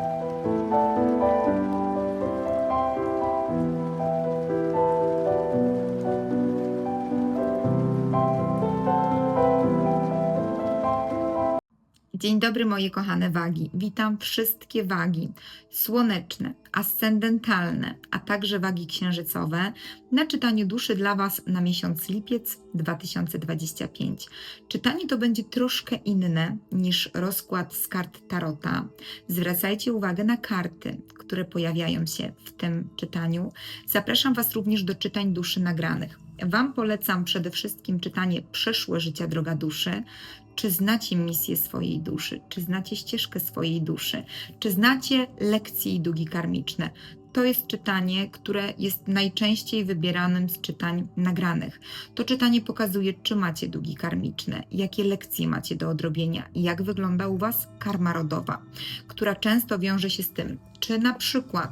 Música Dzień dobry moje kochane wagi. Witam wszystkie wagi słoneczne, ascendentalne, a także wagi księżycowe na czytaniu duszy dla Was na miesiąc lipiec 2025. Czytanie to będzie troszkę inne niż rozkład z kart Tarota. Zwracajcie uwagę na karty, które pojawiają się w tym czytaniu. Zapraszam Was również do czytań duszy nagranych. Wam polecam przede wszystkim czytanie Przeszłe życia droga duszy, czy znacie misję swojej duszy, czy znacie ścieżkę swojej duszy, czy znacie lekcje i długi karmiczne. To jest czytanie, które jest najczęściej wybieranym z czytań nagranych. To czytanie pokazuje, czy macie długi karmiczne, jakie lekcje macie do odrobienia jak wygląda u Was karma rodowa, która często wiąże się z tym, czy na przykład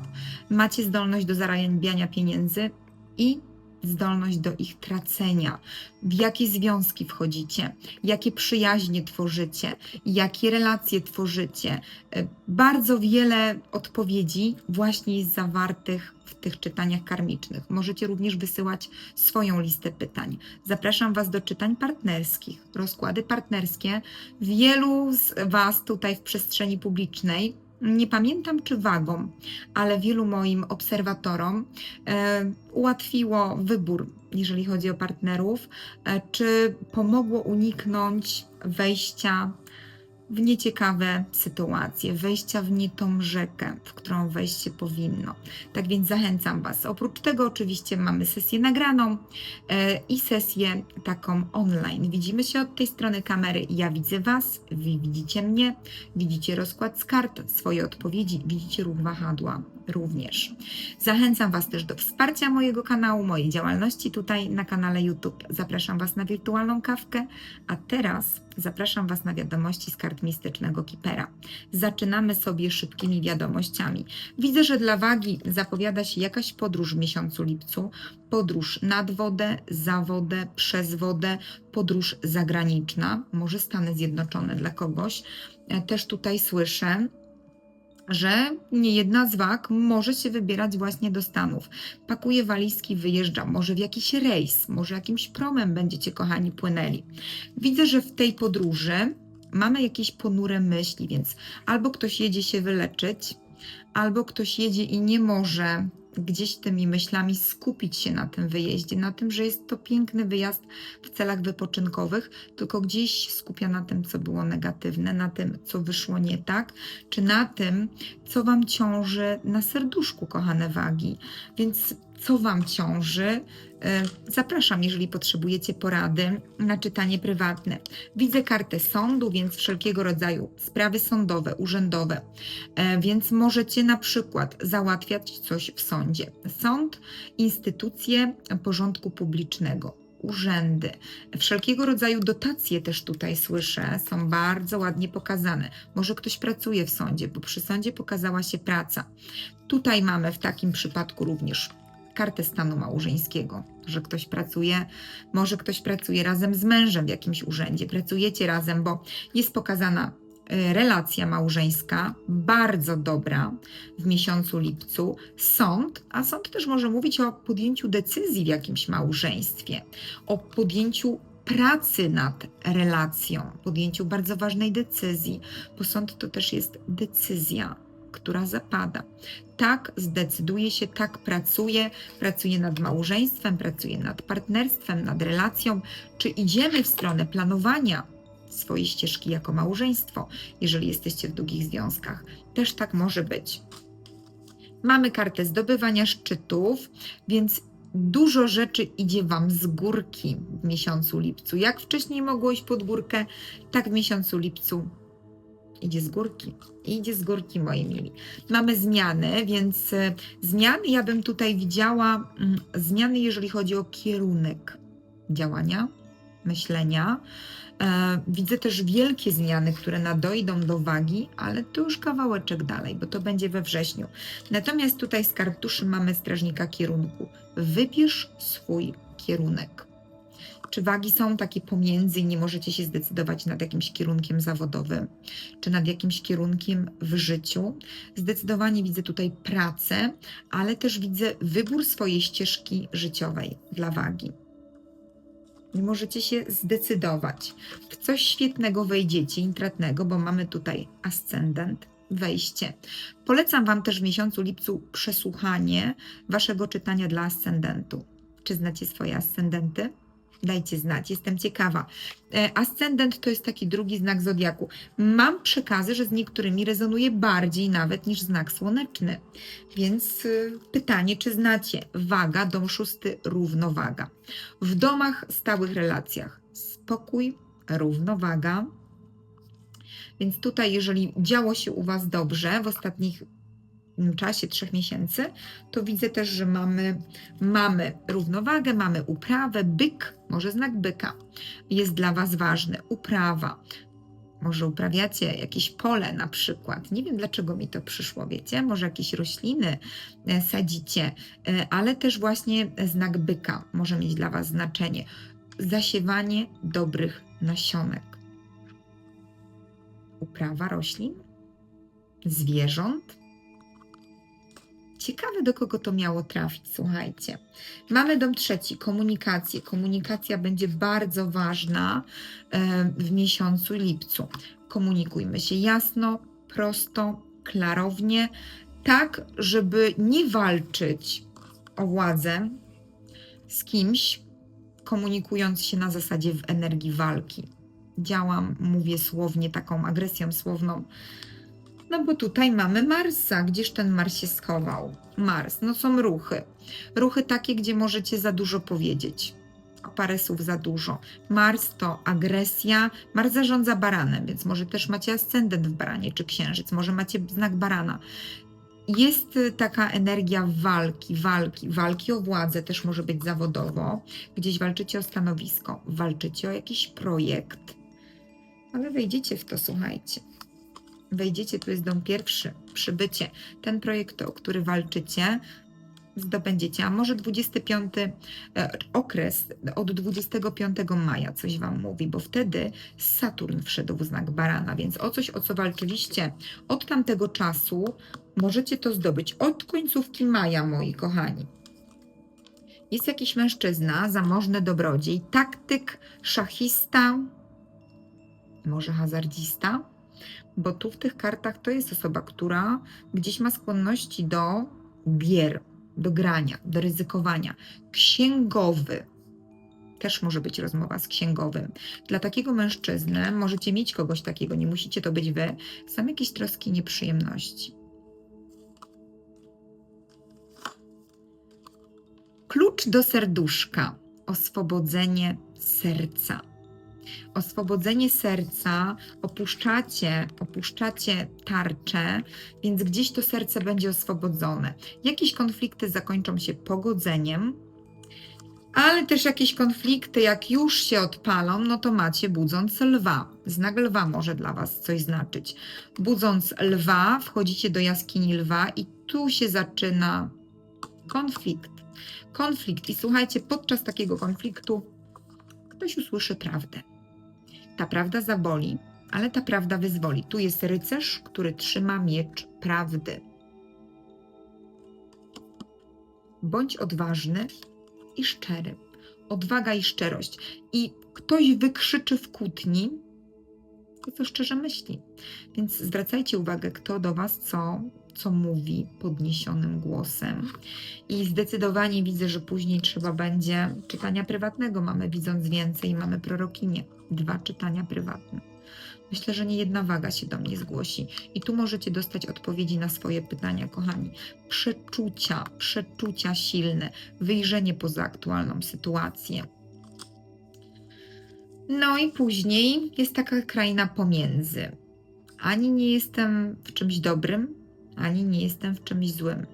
macie zdolność do zarabiania pieniędzy i zdolność do ich tracenia, w jakie związki wchodzicie, jakie przyjaźnie tworzycie, jakie relacje tworzycie. E, Bardzo wiele odpowiedzi właśnie jest zawartych w tych czytaniach karmicznych. Możecie również wysyłać swoją listę pytań. Zapraszam Was do czytań partnerskich. Rozkłady partnerskie wielu z Was tutaj w przestrzeni publicznej nie pamiętam czy wagom, ale wielu moim obserwatorom e, ułatwiło wybór, jeżeli chodzi o partnerów, e, czy pomogło uniknąć wejścia w nieciekawe sytuacje, wejścia w nie tą rzekę, w którą wejść się powinno. Tak więc zachęcam Was. Oprócz tego oczywiście mamy sesję nagraną e, i sesję taką online. Widzimy się od tej strony kamery. Ja widzę Was, Wy widzicie mnie, widzicie rozkład z kart, swoje odpowiedzi, widzicie ruch wahadła również. Zachęcam Was też do wsparcia mojego kanału, mojej działalności tutaj na kanale YouTube. Zapraszam Was na wirtualną kawkę, a teraz zapraszam Was na wiadomości z kart mistycznego Kipera. Zaczynamy sobie szybkimi wiadomościami. Widzę, że dla wagi zapowiada się jakaś podróż w miesiącu lipcu. Podróż nad wodę, za wodę, przez wodę, podróż zagraniczna, może Stany Zjednoczone dla kogoś. E, Też tutaj słyszę, że niejedna z wag może się wybierać właśnie do Stanów. Pakuje walizki, wyjeżdża, może w jakiś rejs, może jakimś promem będziecie, kochani, płynęli. Widzę, że w tej podróży mamy jakieś ponure myśli, więc albo ktoś jedzie się wyleczyć, albo ktoś jedzie i nie może gdzieś tymi myślami skupić się na tym wyjeździe, na tym, że jest to piękny wyjazd w celach wypoczynkowych, tylko gdzieś skupia na tym, co było negatywne, na tym, co wyszło nie tak, czy na tym, co Wam ciąży na serduszku, kochane wagi. Więc co Wam ciąży? E, Zapraszam, jeżeli potrzebujecie porady na czytanie prywatne. Widzę kartę sądu, więc wszelkiego rodzaju sprawy sądowe, urzędowe, E, więc możecie na przykład załatwiać coś w sądzie. Sąd, instytucje porządku publicznego. Urzędy, wszelkiego rodzaju dotacje też tutaj słyszę, są bardzo ładnie pokazane. Może ktoś pracuje w sądzie, bo przy sądzie pokazała się praca. Tutaj mamy w takim przypadku również kartę stanu małżeńskiego, że ktoś pracuje, może ktoś pracuje razem z mężem w jakimś urzędzie, pracujecie razem, bo jest pokazana y, relacja małżeńska, bardzo dobra w miesiącu lipcu, sąd, a sąd też może mówić o podjęciu decyzji w jakimś małżeństwie, o podjęciu pracy nad relacją, podjęciu bardzo ważnej decyzji, bo sąd to też jest decyzja, która zapada. Tak zdecyduje się, tak pracuje, pracuje nad małżeństwem, pracuje nad partnerstwem, nad relacją, czy idziemy w stronę planowania swojej ścieżki jako małżeństwo, jeżeli jesteście w długich związkach. Też tak może być. Mamy kartę zdobywania szczytów, więc dużo rzeczy idzie Wam z górki w miesiącu lipcu. Jak wcześniej mogło iść pod górkę, tak w miesiącu lipcu idzie z górki. Idzie z górki, moi mili. Mamy zmiany, więc e, zmiany ja bym tutaj widziała, mm, zmiany jeżeli chodzi o kierunek działania, myślenia. E, widzę też wielkie zmiany, które nadojdą do wagi, ale to już kawałeczek dalej, bo to będzie we wrześniu. Natomiast tutaj z kartuszy mamy strażnika kierunku. Wybierz swój kierunek. Czy wagi są takie pomiędzy i nie możecie się zdecydować nad jakimś kierunkiem zawodowym, czy nad jakimś kierunkiem w życiu? Zdecydowanie widzę tutaj pracę, ale też widzę wybór swojej ścieżki życiowej dla wagi. Nie możecie się zdecydować. W coś świetnego wejdziecie, intratnego, bo mamy tutaj ascendent, wejście. Polecam Wam też w miesiącu lipcu przesłuchanie Waszego czytania dla ascendentu. Czy znacie swoje ascendenty? Dajcie znać, jestem ciekawa. E, Ascendent to jest taki drugi znak zodiaku. Mam przekazy, że z niektórymi rezonuje bardziej nawet niż znak słoneczny. Więc y, pytanie, czy znacie? Waga, dom szósty, równowaga. W domach, stałych relacjach spokój, równowaga. Więc tutaj, jeżeli działo się u Was dobrze w ostatnich czasie trzech miesięcy, to widzę też, że mamy, mamy równowagę, mamy uprawę, byk, może znak byka jest dla Was ważny, uprawa. Może uprawiacie jakieś pole na przykład. Nie wiem dlaczego mi to przyszło, wiecie? Może jakieś rośliny e, sadzicie, e, ale też właśnie znak byka może mieć dla Was znaczenie. Zasiewanie dobrych nasionek. Uprawa roślin, zwierząt. Ciekawe, do kogo to miało trafić, słuchajcie. Mamy dom trzeci, komunikację. Komunikacja będzie bardzo ważna e, w miesiącu lipcu. Komunikujmy się jasno, prosto, klarownie, tak, żeby nie walczyć o władzę z kimś, komunikując się na zasadzie w energii walki. Działam, mówię słownie, taką agresją słowną. No bo tutaj mamy Marsa. Gdzież ten Mars się schował? Mars, no są ruchy. Ruchy takie, gdzie możecie za dużo powiedzieć. O parę słów za dużo. Mars to agresja. Mars zarządza baranem, więc może też macie ascendent w baranie, czy księżyc, może macie znak barana. Jest y, taka energia walki, walki, walki o władzę, też może być zawodowo. Gdzieś walczycie o stanowisko, walczycie o jakiś projekt, ale wejdziecie w to, słuchajcie wejdziecie, tu jest dom pierwszy, przybycie. Ten projekt, o który walczycie, zdobędziecie, a może 25 e, okres od 25 maja coś Wam mówi, bo wtedy Saturn wszedł w znak barana, więc o coś, o co walczyliście od tamtego czasu, możecie to zdobyć od końcówki maja, moi kochani. Jest jakiś mężczyzna, zamożny dobrodziej, taktyk, szachista, może hazardzista, bo tu w tych kartach to jest osoba, która gdzieś ma skłonności do gier, do grania, do ryzykowania. Księgowy. Też może być rozmowa z księgowym. Dla takiego mężczyzny możecie mieć kogoś takiego, nie musicie to być wy. Są jakieś troski, nieprzyjemności. Klucz do serduszka. Oswobodzenie serca oswobodzenie serca, opuszczacie, opuszczacie tarczę, więc gdzieś to serce będzie oswobodzone. Jakieś konflikty zakończą się pogodzeniem, ale też jakieś konflikty, jak już się odpalą, no to macie budząc lwa. Znak lwa może dla Was coś znaczyć. Budząc lwa, wchodzicie do jaskini lwa i tu się zaczyna konflikt. Konflikt. I słuchajcie, podczas takiego konfliktu ktoś usłyszy prawdę. Ta prawda zaboli, ale ta prawda wyzwoli. Tu jest rycerz, który trzyma miecz prawdy. Bądź odważny i szczery. Odwaga i szczerość. I ktoś wykrzyczy w kłótni to, co szczerze myśli. Więc zwracajcie uwagę, kto do Was co, co mówi podniesionym głosem. I zdecydowanie widzę, że później trzeba będzie czytania prywatnego. Mamy widząc więcej, mamy prorokinię dwa czytania prywatne. Myślę, że nie jedna waga się do mnie zgłosi. I tu możecie dostać odpowiedzi na swoje pytania, kochani. Przeczucia, przeczucia silne, wyjrzenie poza aktualną sytuację. No i później jest taka kraina pomiędzy. Ani nie jestem w czymś dobrym, ani nie jestem w czymś złym.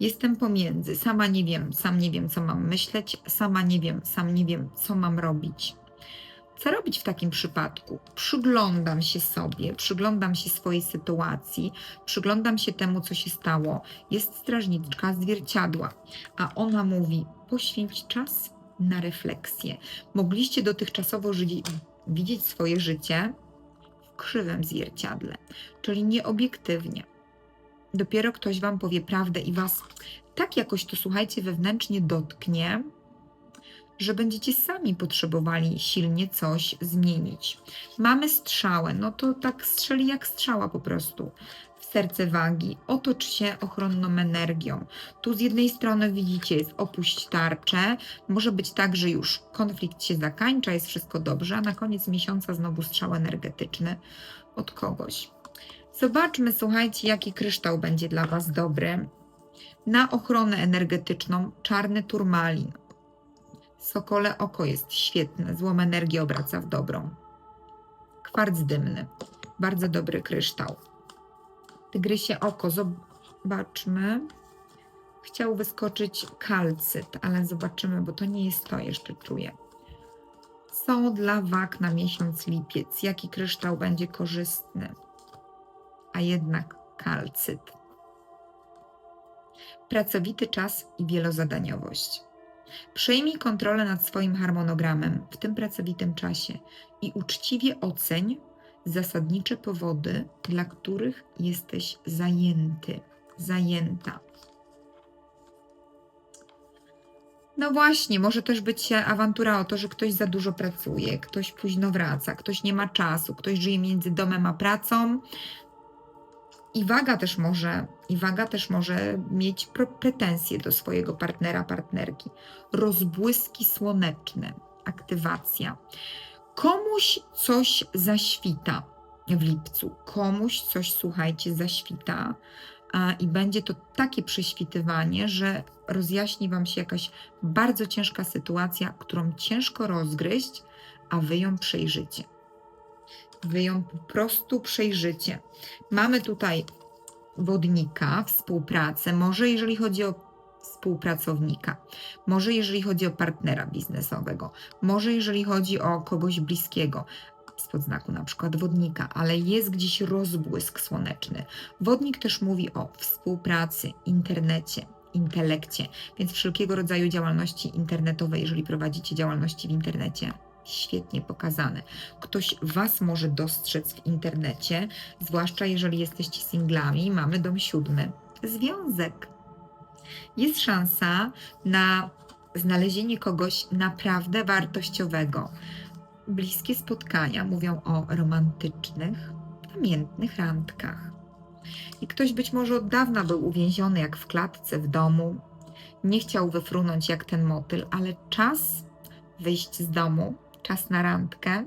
Jestem pomiędzy. Sama nie wiem, sam nie wiem, co mam myśleć, sama nie wiem, sam nie wiem, co mam robić. Co robić w takim przypadku? Przyglądam się sobie, przyglądam się swojej sytuacji, przyglądam się temu, co się stało. Jest strażniczka zwierciadła, a ona mówi: poświęć czas na refleksję. Mogliście dotychczasowo żyć, widzieć swoje życie w krzywym zwierciadle, czyli nieobiektywnie. Dopiero ktoś Wam powie prawdę i Was tak jakoś to, słuchajcie, wewnętrznie dotknie, że będziecie sami potrzebowali silnie coś zmienić. Mamy strzałę, no to tak strzeli jak strzała po prostu serce wagi. Otocz się ochronną energią. Tu z jednej strony widzicie, jest opuść tarczę. Może być tak, że już konflikt się zakańcza, jest wszystko dobrze, a na koniec miesiąca znowu strzał energetyczny od kogoś. Zobaczmy, słuchajcie, jaki kryształ będzie dla Was dobry. Na ochronę energetyczną czarny turmalin. Sokole oko jest świetne, złą energię obraca w dobrą. Kwarc dymny, bardzo dobry kryształ. Tygrysie oko, zobaczmy. Chciał wyskoczyć kalcyt, ale zobaczymy, bo to nie jest to, jeszcze czuję. Co dla wag na miesiąc lipiec? Jaki kryształ będzie korzystny? A jednak kalcyt. Pracowity czas i wielozadaniowość. Przejmij kontrolę nad swoim harmonogramem w tym pracowitym czasie i uczciwie oceń zasadnicze powody, dla których jesteś zajęty, zajęta. No właśnie, może też być awantura o to, że ktoś za dużo pracuje, ktoś późno wraca, ktoś nie ma czasu, ktoś żyje między domem a pracą. I waga też może, i waga też może mieć pretensje do swojego partnera, partnerki. Rozbłyski słoneczne, aktywacja. Komuś coś zaświta w lipcu, komuś coś, słuchajcie, zaświta a, i będzie to takie prześwitywanie, że rozjaśni Wam się jakaś bardzo ciężka sytuacja, którą ciężko rozgryźć, a Wy ją przejrzycie. Wy ją po prostu przejrzycie. Mamy tutaj wodnika, współpracę, może jeżeli chodzi o współpracownika, może jeżeli chodzi o partnera biznesowego, może jeżeli chodzi o kogoś bliskiego, spod znaku na przykład wodnika, ale jest gdzieś rozbłysk słoneczny. Wodnik też mówi o współpracy, internecie, intelekcie, więc wszelkiego rodzaju działalności internetowej, jeżeli prowadzicie działalności w internecie, świetnie pokazane. Ktoś Was może dostrzec w internecie, zwłaszcza jeżeli jesteście singlami, mamy dom siódmy. Związek. Jest szansa na znalezienie kogoś naprawdę wartościowego. Bliskie spotkania mówią o romantycznych, namiętnych randkach. I ktoś być może od dawna był uwięziony jak w klatce w domu, nie chciał wyfrunąć jak ten motyl, ale czas wyjść z domu, czas na randkę,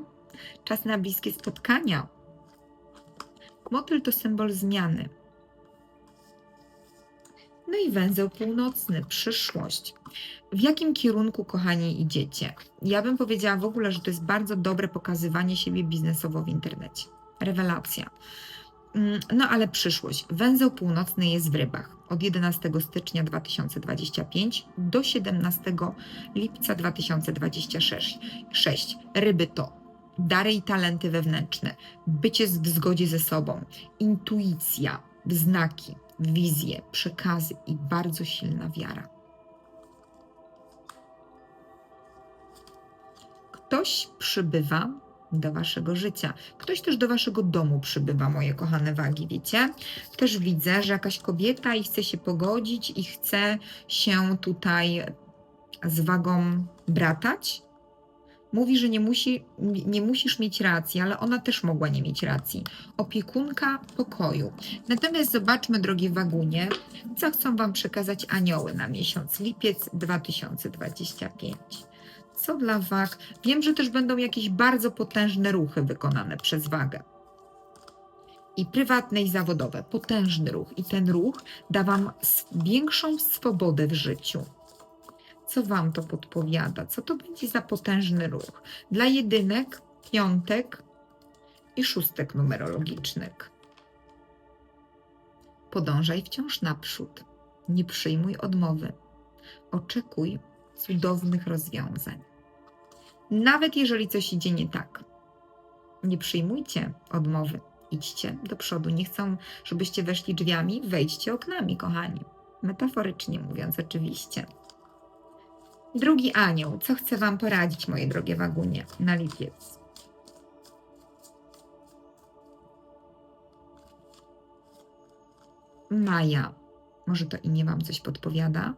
czas na bliskie spotkania. Motyl to symbol zmiany. No i węzeł północny, przyszłość. W jakim kierunku, kochani, idziecie? Ja bym powiedziała w ogóle, że to jest bardzo dobre pokazywanie siebie biznesowo w internecie. Rewelacja. Mm, No ale przyszłość. Węzeł północny jest w rybach od 11 stycznia 2025 do 17 lipca 2026. 6. Ryby to dary i talenty wewnętrzne, bycie w zgodzie ze sobą, intuicja, znaki, wizje, przekazy i bardzo silna wiara. Ktoś przybywa do waszego życia. Ktoś też do waszego domu przybywa, moje kochane wagi, wiecie? Też widzę, że jakaś kobieta i chce się pogodzić i chce się tutaj z wagą bratać. Mówi, że nie, musi, nie musisz mieć racji, ale ona też mogła nie mieć racji. Opiekunka pokoju. Natomiast zobaczmy, drogie wagunie, co chcą Wam przekazać anioły na miesiąc lipiec 2025. Co dla wag? Wiem, że też będą jakieś bardzo potężne ruchy wykonane przez wagę. I prywatne, i zawodowe. Potężny ruch. I ten ruch da Wam większą swobodę w życiu. Co Wam to podpowiada? Co to będzie za potężny ruch? Dla jedynek, piątek i szóstek numerologicznych. Podążaj wciąż naprzód. Nie przyjmuj odmowy. Oczekuj cudownych rozwiązań. Nawet jeżeli coś idzie nie tak, nie przyjmujcie odmowy. Idźcie do przodu. Nie chcą, żebyście weszli drzwiami, wejdźcie oknami, kochani. Metaforycznie mówiąc, oczywiście. Drugi anioł. Co chce Wam poradzić, moje drogie wagunie, na lipiec? Maja. Może to imię Wam coś podpowiada?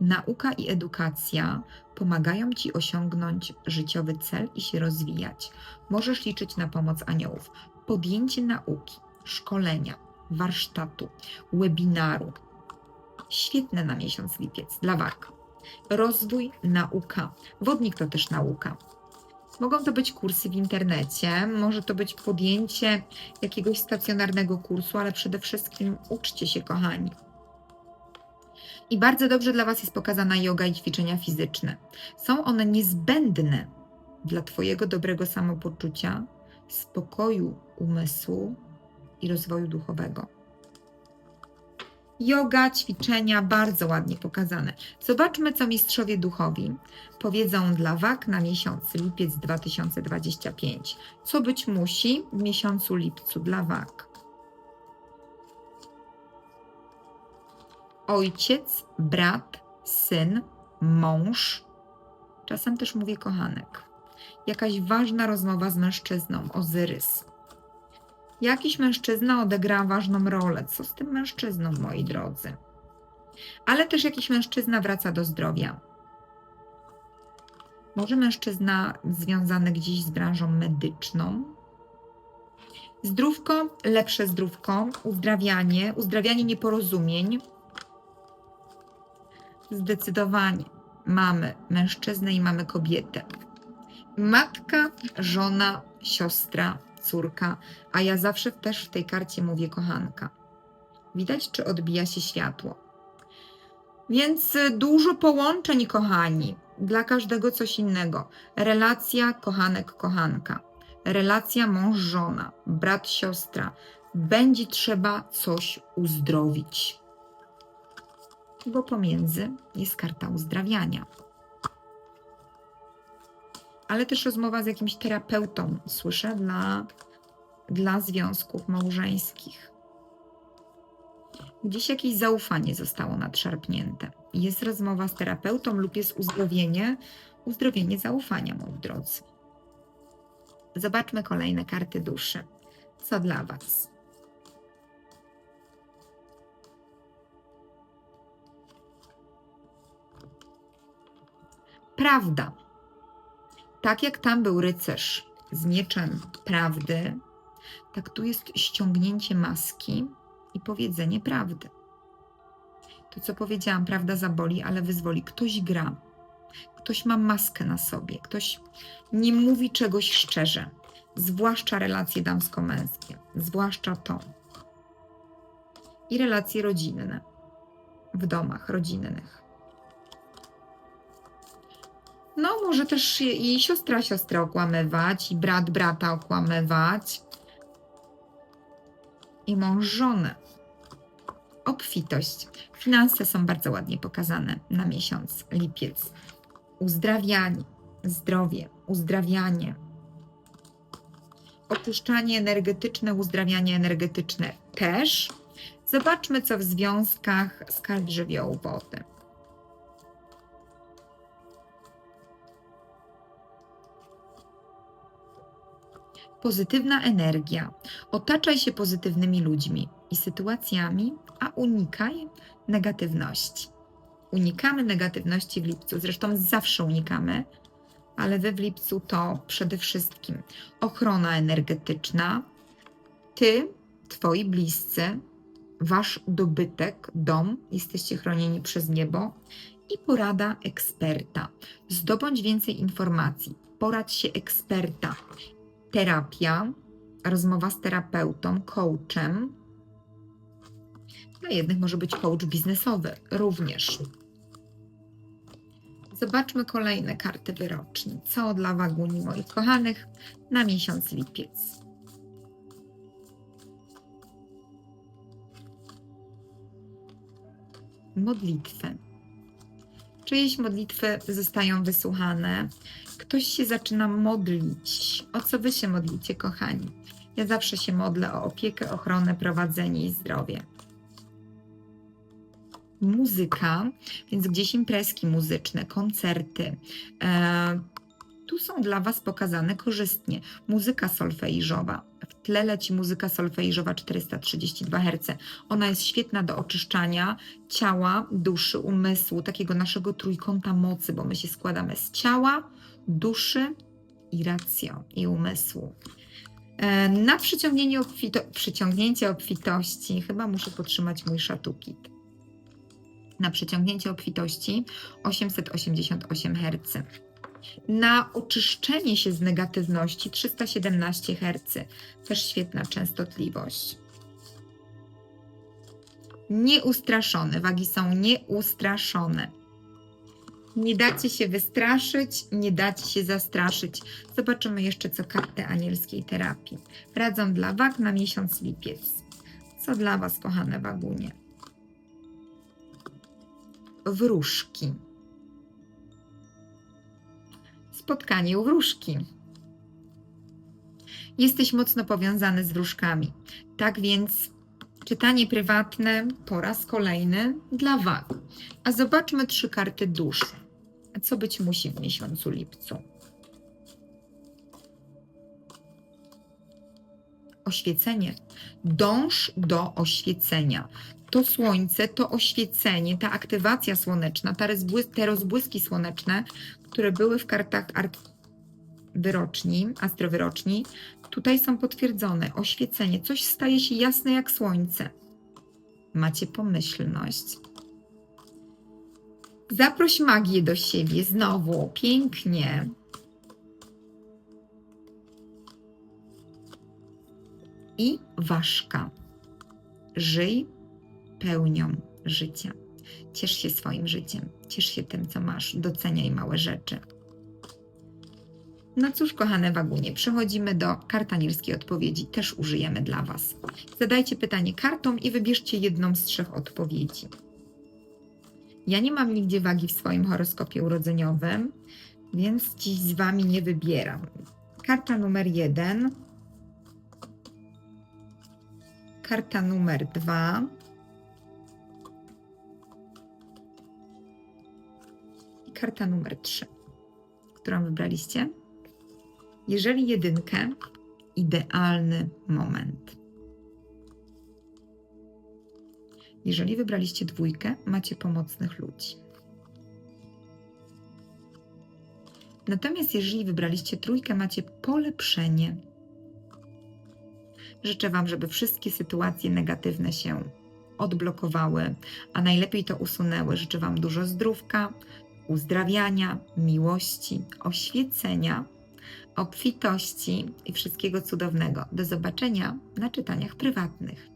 Nauka i edukacja pomagają Ci osiągnąć życiowy cel i się rozwijać. Możesz liczyć na pomoc aniołów. Podjęcie nauki, szkolenia, warsztatu, webinaru. Świetne na miesiąc lipiec dla Wag. Rozwój, nauka. Wodnik to też nauka. Mogą to być kursy w internecie, może to być podjęcie jakiegoś stacjonarnego kursu, ale przede wszystkim uczcie się, kochani. I bardzo dobrze dla Was jest pokazana yoga i ćwiczenia fizyczne. Są one niezbędne dla Twojego dobrego samopoczucia, spokoju umysłu i rozwoju duchowego. Yoga, ćwiczenia bardzo ładnie pokazane. Zobaczmy, co mistrzowie duchowi powiedzą dla Wag na miesiąc lipiec 2025. Co być musi w miesiącu lipcu dla Wag? Ojciec, brat, syn, mąż, czasem też mówię kochanek. Jakaś ważna rozmowa z mężczyzną, Ozyrys. Jakiś mężczyzna odegra ważną rolę. Co z tym mężczyzną, moi drodzy? Ale też jakiś mężczyzna wraca do zdrowia. Może mężczyzna związany gdzieś z branżą medyczną. Zdrówko, lepsze zdrówko, uzdrawianie, uzdrawianie nieporozumień, Zdecydowanie mamy mężczyznę i mamy kobietę. Matka, żona, siostra, córka, a ja zawsze też w tej karcie mówię kochanka. Widać, czy odbija się światło. Więc y, dużo połączeń, kochani. Dla każdego coś innego. Relacja kochanek-kochanka. Relacja mąż-żona, brat-siostra. Będzie trzeba coś uzdrowić bo pomiędzy jest karta uzdrawiania. Ale też rozmowa z jakimś terapeutą, słyszę, dla, dla związków małżeńskich. Gdzieś jakieś zaufanie zostało nadszarpnięte. Jest rozmowa z terapeutą lub jest uzdrowienie, uzdrowienie zaufania, moi drodzy. Zobaczmy kolejne karty duszy. Co dla Was? Prawda. Tak jak tam był rycerz z mieczem prawdy, tak tu jest ściągnięcie maski i powiedzenie prawdy. To, co powiedziałam, prawda zaboli, ale wyzwoli. Ktoś gra, ktoś ma maskę na sobie, ktoś nie mówi czegoś szczerze, zwłaszcza relacje damsko-męskie, zwłaszcza to. I relacje rodzinne w domach rodzinnych. No, może też i siostra siostrę okłamywać, i brat brata okłamywać, i mąż żonę. Obfitość. Finanse są bardzo ładnie pokazane na miesiąc lipiec. Uzdrawianie, zdrowie, uzdrawianie. Opuszczanie energetyczne, uzdrawianie energetyczne też. Zobaczmy, co w związkach z kart żywiołu wody. Pozytywna energia. Otaczaj się pozytywnymi ludźmi i sytuacjami, a unikaj negatywności. Unikamy negatywności w lipcu, zresztą zawsze unikamy, ale wy w lipcu to przede wszystkim ochrona energetyczna, ty, twoi bliscy, wasz dobytek, dom, jesteście chronieni przez niebo i porada eksperta. Zdobądź więcej informacji, poradź się eksperta, terapia, rozmowa z terapeutą, coachem. Dla jednych może być coach biznesowy również. Zobaczmy kolejne karty wyroczni. Co dla waguni moich kochanych na miesiąc lipiec. Modlitwy. Czyjeś modlitwy zostają wysłuchane, ktoś się zaczyna modlić. O co wy się modlicie, kochani? Ja zawsze się modlę o opiekę, ochronę, prowadzenie i zdrowie. muzyka, więc gdzieś imprezki muzyczne, koncerty. E, tu są dla Was pokazane korzystnie. Muzyka solfeiżowa. W tle leci muzyka solfeiżowa 432 Hz. Ona jest świetna do oczyszczania ciała, duszy, umysłu, takiego naszego trójkąta mocy, bo my się składamy z ciała, duszy i racjo i umysłu. E, Na przyciągnięcie, obfito, przyciągnięcie obfitości, chyba muszę podtrzymać mój szatukit. Na przyciągnięcie obfitości 888 Hz. Na oczyszczenie się z negatywności 317 Hz. Też świetna częstotliwość. Nieustraszone. Wagi są nieustraszone. Nie dacie się wystraszyć, nie dacie się zastraszyć. Zobaczymy jeszcze, co karty anielskiej terapii radzą dla wag na miesiąc lipiec. Co dla Was, kochane wagunie? Wróżki. Spotkanie u wróżki. Jesteś mocno powiązany z wróżkami. Tak więc czytanie prywatne po raz kolejny dla wag. A zobaczmy trzy karty duszy. Co być musi w miesiącu lipcu? Oświecenie. Dąż do oświecenia. To słońce, to oświecenie, ta aktywacja słoneczna, ta te rozbłyski słoneczne, które były w kartach art wyroczni, astrowyroczni, tutaj są potwierdzone. Oświecenie, coś staje się jasne jak słońce. Macie pomyślność. Zaproś magię do siebie znowu. Pięknie. I ważka. Żyj pełnią życia. Ciesz się swoim życiem. Ciesz się tym, co masz. Doceniaj małe rzeczy. No cóż, kochane wagunie, przechodzimy do kartanierskiej odpowiedzi. Też użyjemy dla Was. Zadajcie pytanie kartom i wybierzcie jedną z trzech odpowiedzi. Ja nie mam nigdzie wagi w swoim horoskopie urodzeniowym, więc dziś z Wami nie wybieram. Karta numer jeden. Karta numer dwa. I karta numer trzy. Którą wybraliście? Jeżeli jedynkę, idealny moment. Jeżeli wybraliście dwójkę, macie pomocnych ludzi. Natomiast jeżeli wybraliście trójkę, macie polepszenie. Życzę Wam, żeby wszystkie sytuacje negatywne się odblokowały, a najlepiej to usunęły. Życzę Wam dużo zdrówka, uzdrawiania, miłości, oświecenia, obfitości i wszystkiego cudownego. Do zobaczenia na czytaniach prywatnych.